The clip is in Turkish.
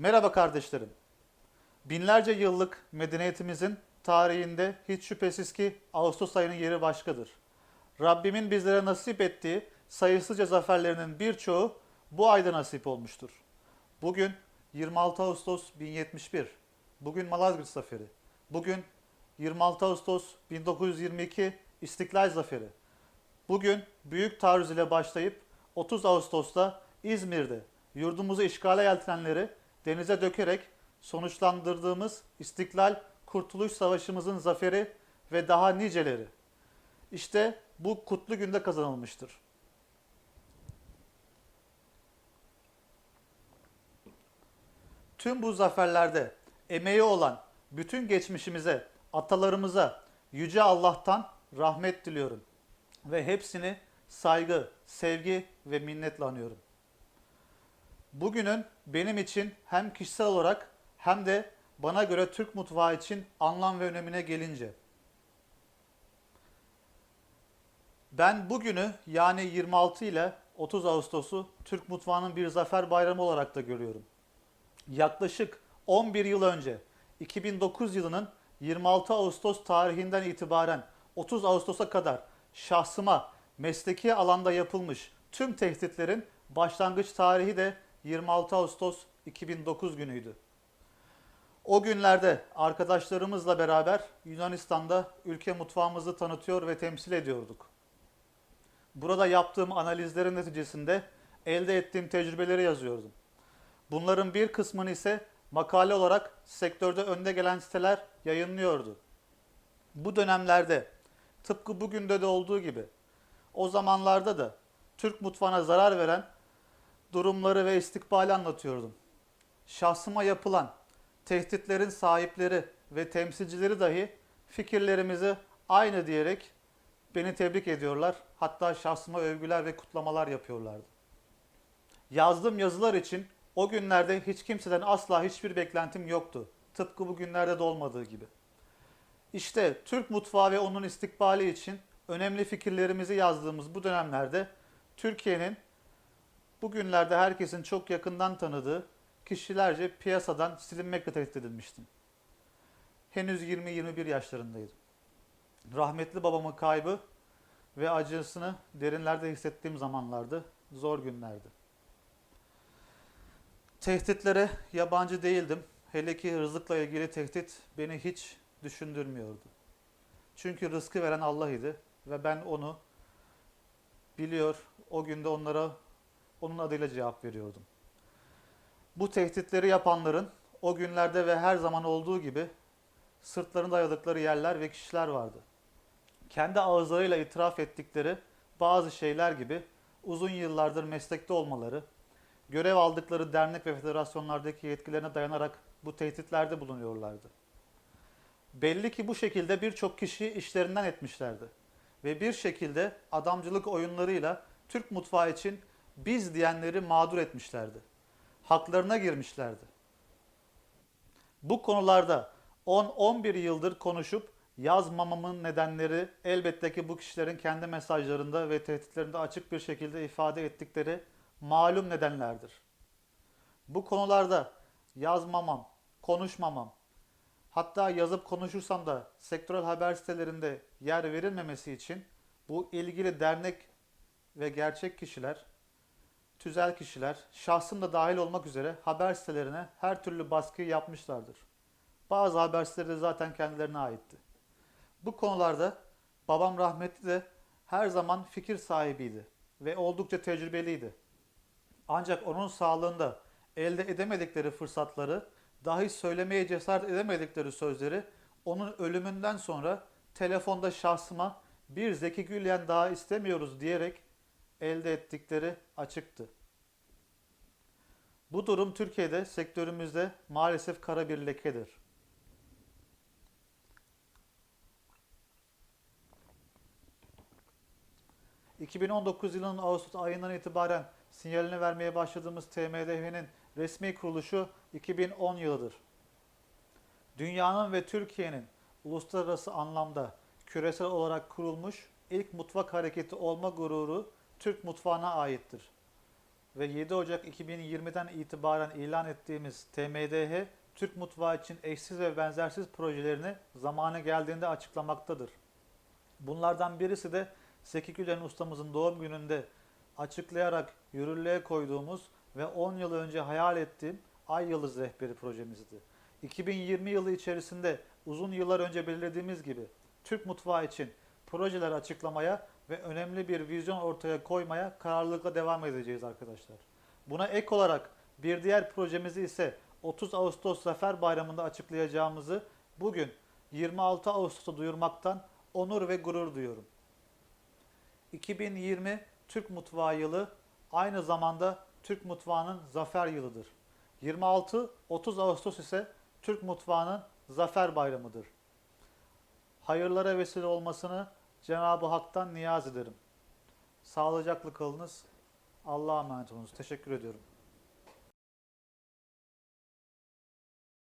Merhaba kardeşlerim. Binlerce yıllık medeniyetimizin tarihinde hiç şüphesiz ki Ağustos ayının yeri başkadır. Rabbimin bizlere nasip ettiği sayısızca zaferlerinin birçoğu bu ayda nasip olmuştur. Bugün 26 Ağustos 1071. Bugün Malazgirt Zaferi. Bugün 26 Ağustos 1922 İstiklal Zaferi. Bugün büyük taarruz ile başlayıp 30 Ağustos'ta İzmir'de yurdumuzu işgale yeltenenleri denize dökerek sonuçlandırdığımız İstiklal Kurtuluş Savaşımızın zaferi ve daha niceleri. İşte bu kutlu günde kazanılmıştır. Tüm bu zaferlerde emeği olan bütün geçmişimize, atalarımıza yüce Allah'tan rahmet diliyorum ve hepsini saygı, sevgi ve minnetle anıyorum. Bugünün benim için hem kişisel olarak hem de bana göre Türk mutfağı için anlam ve önemine gelince ben bugünü yani 26 ile 30 Ağustos'u Türk mutfağının bir zafer bayramı olarak da görüyorum. Yaklaşık 11 yıl önce 2009 yılının 26 Ağustos tarihinden itibaren 30 Ağustos'a kadar şahsıma mesleki alanda yapılmış tüm tehditlerin başlangıç tarihi de 26 Ağustos 2009 günüydü. O günlerde arkadaşlarımızla beraber Yunanistan'da ülke mutfağımızı tanıtıyor ve temsil ediyorduk. Burada yaptığım analizlerin neticesinde elde ettiğim tecrübeleri yazıyordum. Bunların bir kısmını ise makale olarak sektörde önde gelen siteler yayınlıyordu. Bu dönemlerde tıpkı bugün de olduğu gibi o zamanlarda da Türk mutfağına zarar veren durumları ve istikbali anlatıyordum. Şahsıma yapılan tehditlerin sahipleri ve temsilcileri dahi fikirlerimizi aynı diyerek beni tebrik ediyorlar. Hatta şahsıma övgüler ve kutlamalar yapıyorlardı. Yazdığım yazılar için o günlerde hiç kimseden asla hiçbir beklentim yoktu. Tıpkı bugünlerde de olmadığı gibi. İşte Türk mutfağı ve onun istikbali için önemli fikirlerimizi yazdığımız bu dönemlerde Türkiye'nin bugünlerde herkesin çok yakından tanıdığı kişilerce piyasadan silinmekle tehdit edilmiştim. Henüz 20-21 yaşlarındaydım. Rahmetli babamın kaybı ve acısını derinlerde hissettiğim zamanlardı, zor günlerdi. Tehditlere yabancı değildim. Hele ki rızıkla ilgili tehdit beni hiç düşündürmüyordu. Çünkü rızkı veren Allah idi ve ben onu biliyor, o günde onlara onun adıyla cevap veriyordum. Bu tehditleri yapanların o günlerde ve her zaman olduğu gibi sırtlarını dayadıkları yerler ve kişiler vardı. Kendi ağızlarıyla itiraf ettikleri bazı şeyler gibi uzun yıllardır meslekte olmaları, görev aldıkları dernek ve federasyonlardaki yetkilerine dayanarak bu tehditlerde bulunuyorlardı. Belli ki bu şekilde birçok kişiyi işlerinden etmişlerdi ve bir şekilde adamcılık oyunlarıyla Türk mutfağı için biz diyenleri mağdur etmişlerdi. Haklarına girmişlerdi. Bu konularda 10-11 yıldır konuşup yazmamamın nedenleri elbette ki bu kişilerin kendi mesajlarında ve tehditlerinde açık bir şekilde ifade ettikleri malum nedenlerdir. Bu konularda yazmamam, konuşmamam, hatta yazıp konuşursam da sektörel haber sitelerinde yer verilmemesi için bu ilgili dernek ve gerçek kişiler, tüzel kişiler, şahsım da dahil olmak üzere haber sitelerine her türlü baskı yapmışlardır. Bazı haber siteleri de zaten kendilerine aitti. Bu konularda babam rahmetli de her zaman fikir sahibiydi ve oldukça tecrübeliydi. Ancak onun sağlığında elde edemedikleri fırsatları, dahi söylemeye cesaret edemedikleri sözleri onun ölümünden sonra telefonda şahsıma bir Zeki Gülyen daha istemiyoruz diyerek elde ettikleri açıktı. Bu durum Türkiye'de sektörümüzde maalesef kara bir lekedir. ...2019 yılının Ağustos ayından itibaren sinyalini vermeye başladığımız TMDH'nin resmi kuruluşu 2010 yılıdır. Dünyanın ve Türkiye'nin uluslararası anlamda küresel olarak kurulmuş ilk mutfak hareketi olma gururu Türk mutfağına aittir. ve 7 Ocak 2020'den itibaren ilan ettiğimiz TMDH, Türk mutfağı için eşsiz ve benzersiz projelerini zamanı geldiğinde açıklamaktadır. Bunlardan birisi de Seki Gülen ustamızın doğum gününde açıklayarak yürürlüğe koyduğumuz ve 10 yıl önce hayal ettiğim Ay Yıldız Rehberi projemizdi. 2020 yılı içerisinde uzun yıllar önce belirlediğimiz gibi Türk mutfağı için projeler açıklamaya ve önemli bir vizyon ortaya koymaya kararlılıkla devam edeceğiz arkadaşlar. Buna ek olarak bir diğer projemizi ise 30 Ağustos Zafer Bayramı'nda açıklayacağımızı bugün 26 Ağustos'ta duyurmaktan onur ve gurur duyuyorum. 2020 Türk Mutfağı Yılı aynı zamanda Türk Mutfağı'nın zafer yılıdır. 26-30 Ağustos ise Türk Mutfağı'nın zafer bayramıdır. Hayırlara vesile olmasını Cenab-ı Hak'tan niyaz ederim. Sağlıcakla kalınız. Allah'a emanet olunuz. Teşekkür ediyorum.